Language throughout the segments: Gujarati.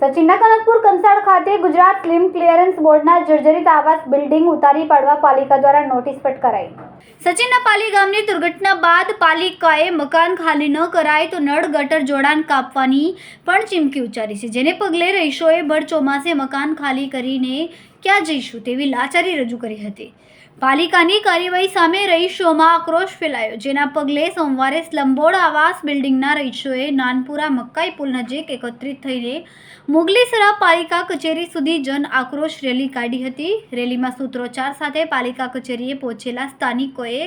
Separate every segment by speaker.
Speaker 1: સચિનના કનકપુર કંસાળ ખાતે ગુજરાત ફિલ્મ ક્લિયરન્સ બોર્ડના જર્જરિત આવાસ બિલ્ડિંગ ઉતારી પાડવા પાલિકા દ્વારા નોટિસ ફટકારાઈ સચિનના પાલી ગામની દુર્ઘટના બાદ પાલિકાએ મકાન ખાલી ન કરાય તો નળ ગટર જોડાણ કાપવાની પણ ચીમકી ઉચ્ચારી છે, જેને પગલે રહીશોએ ભર ચોમાસે મકાન ખાલી કરીને ક્યાં જઈશું તેવી લાચારી રજૂ કરી હતી. પાલિકાની કાર્યવાહી સામે રહીશોમાં આક્રોશ ફેલાયો. જેના પગલે સોમવારે સ્લંબોડ આવાસ બિલ્ડિંગના રહીશોએ નાનપુરા મક્કાઈ પુલ નજીક એકત્રિત થઈને મુગલીસરા પાલિકા કચેરી સુધી જન આક્રોશ રેલી કાઢી હતી. રેલીમાં સૂત્રોચ્ચાર સાથે પાલિકા કચેરીએ પહોંચેલા સ્થાનિકોએ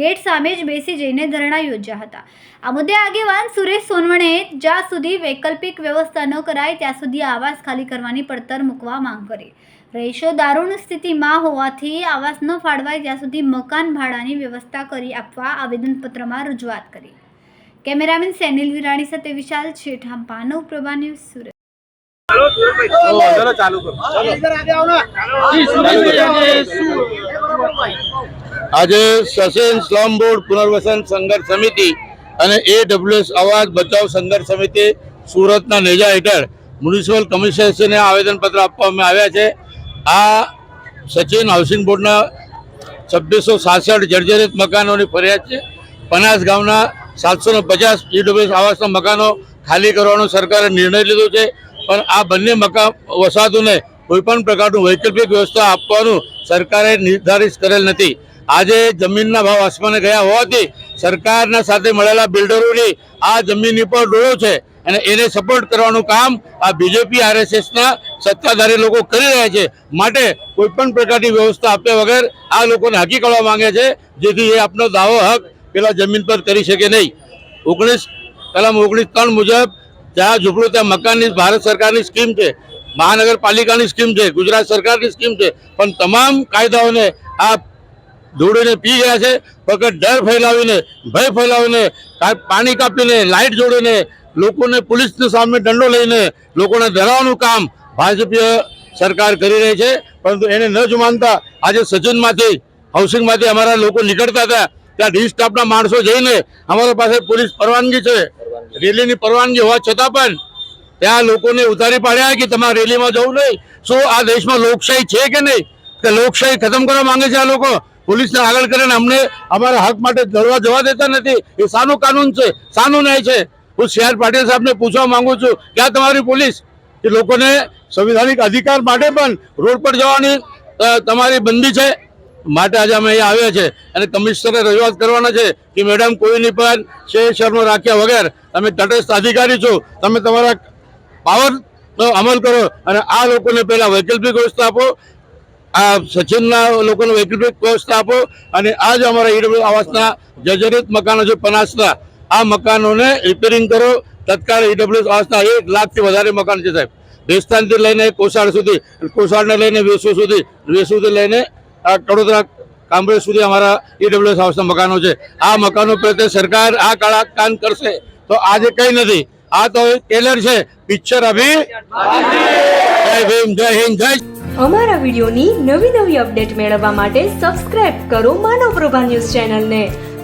Speaker 1: ગેટ સામે જ બેસી જઈને ધરણા યોજ્યા હતા. આ મુદ્દે આગેવાન સુરેશ સોનવણે, જ્યાં સુધી વૈકલ્પિક વ્યવસ્થા ન કરાય, ત્યાં સુધી આવાસ ખાલી કરવાની પડતર મૂકવા માંગ કરી. રહીશો દારૂણ સ્થિતિમાં હોવાથી આવાસ ન ફાળવાય ત્યાં સુધી મકાન ભાડાની વ્યવસ્થા કરી આપવા આવેદનપત્રમાં રજૂઆત કરી. કેમેરામેન સેનિલ વિરાણી સાથે વિશાલ છેઠા પાનવ પ્રભા ન્યૂઝ સુરત.
Speaker 2: ચલો ચાલુ
Speaker 3: આજે સસેન સ્લમ બોર્ડ પુનર્વસન સંઘર્ષ સમિતિ અને એડબ્લ્યુએસ અવાજ બચાવ સંઘર્ષ સમિતિ સુરતના નેજા હેઠળ મ્યુનિસિપલ કમિશનરશ્રીને આવેદનપત્ર આપવામાં આવ્યા છે. આ સચિન હાઉસિંગ બોર્ડના છવ્વીસો સાસઠ જર્જરિત મકાનોની ફરિયાદ છે. પનાસ ગામના સાતસો ને પચાસ ઈડબ્લ્યુએસ આવાસના મકાનો ખાલી કરવાનો સરકારે નિર્ણય લીધો છે. પણ આ બંને મકાન વસાહતોને કોઈપણ પ્રકારનું વૈકલ્પિક વ્યવસ્થા આપવાનું સરકારે નિર્ધારિત કરેલ નથી. આજે જમીનના ભાવ આસમાને ગયા હોવાથી સરકારના સાથે મળેલા બિલ્ડરોની આ જમીનની પર ડોળો છે. અને એને સપોર્ટ કરવાનું કામ આ બીજેપી આરએસએસના સત્તાધારી લોકો કરી રહ્યા છે. માટે કોઈપણ પ્રકારની વ્યવસ્થા આપ્યા વગર આ લોકોને હાકી કરવા માંગે છે, જેથી એ આપનો દાવો હક પેલા જમીન પર કરી શકે નહીં. ઓગણીસ, કલમ ઓગણીસ ત્રણ મુજબ જ્યાં ઝૂંપડું, ત્યાં મકાનની, ભારત સરકારની સ્કીમ છે, મહાનગરપાલિકાની સ્કીમ છે, ગુજરાત સરકારની સ્કીમ છે, પણ તમામ કાયદાઓને આ દોડીને પી ગયા છે, ફક્ત ડર ફેલાવીને, ભય ફેલાવીને પાણી કાપીને લાઇટ જોડીને લોકોને પોલીસની સામે દંડો લઈને લોકોને ધરાવવાનું કામ ભાજપીય સરકાર કરી રહી છે. પરંતુ એને ન જ માનતા આજે સચિનમાંથી હાઉસિંગમાંથી અમારા લોકો નીકળતા હતા. ત્યાં ડી સ્ટાફના માણસો જઈને અમારા પાસે પોલીસ પરવાનગી છે. રેલીની પરવાનગી હોવા છતાં પણ ત્યાં લોકોને ઉતારી પાડ્યા કે તમારે રેલીમાં જવું નહીં. શું આ દેશમાં લોકશાહી છે કે નહીં? કે લોકશાહી ખતમ કરવા માંગે છે આ લોકો? પોલીસને આગળ કરીને અમને અમારા હક માટે લડવા જવા દેતા નથી. એ સાનું કાનૂન છે. શાનું ન્યાય છે. હું સી પાટીલ સાહેબને પૂછવા માંગુ છું ક્યાં તમારી પોલીસ કે લોકોને સંવિધાનિક અધિકાર માટે પણ રોડ પર જવાની તમારી બંદી છે? માટે આજે અમે અહીંયા આવ્યા છે અને કમિશનરે રજૂઆત કરવાના છે કે મેડમ કોઈની પણ છે શરમો રાખ્યા વગર તમે તટસ્થ અધિકારી છો, તમે તમારા પાવર અમલ કરો અને આ લોકોને પહેલાં વૈકલ્પિક વ્યવસ્થા આપો, આ સચિનના લોકોને વૈકલ્પિક વ્યવસ્થા આપો અને આ જ અમારા ઈડબ્લ્યુ આવાસના જર્જરિત મકાનો છે, પનાસના આ મકાનોને રિપેરિંગ કરો. તત્કાળ ઈડબ્લ્યુ આવાસના એક લાખથી વધારે મકાન છે સાહેબ. ભેસ્તાનથી લઈને કોસાડ સુધી કોસાડને લઈને વેસુ સુધી, વેસુથી લઈને આ કડોદરા, કામરેજ સુધી અમારા ઈડબ્લ્યુએસ હાઉસના મકાનો છે. આ મકાનો પ્રત્યે સરકાર આ કાળા કાન કરશે તો આજે કંઈ નથી. આ તો ટેલર છે. પિક્ચર અભી. જય ભીમ, જય હિન્દ, જય
Speaker 4: અમારા વિડીયોની નવી નવી અપડેટ મેળવવા માટે સબસ્ક્રાઇબ કરો માનવ પ્રભા ન્યૂઝ ચેનલને.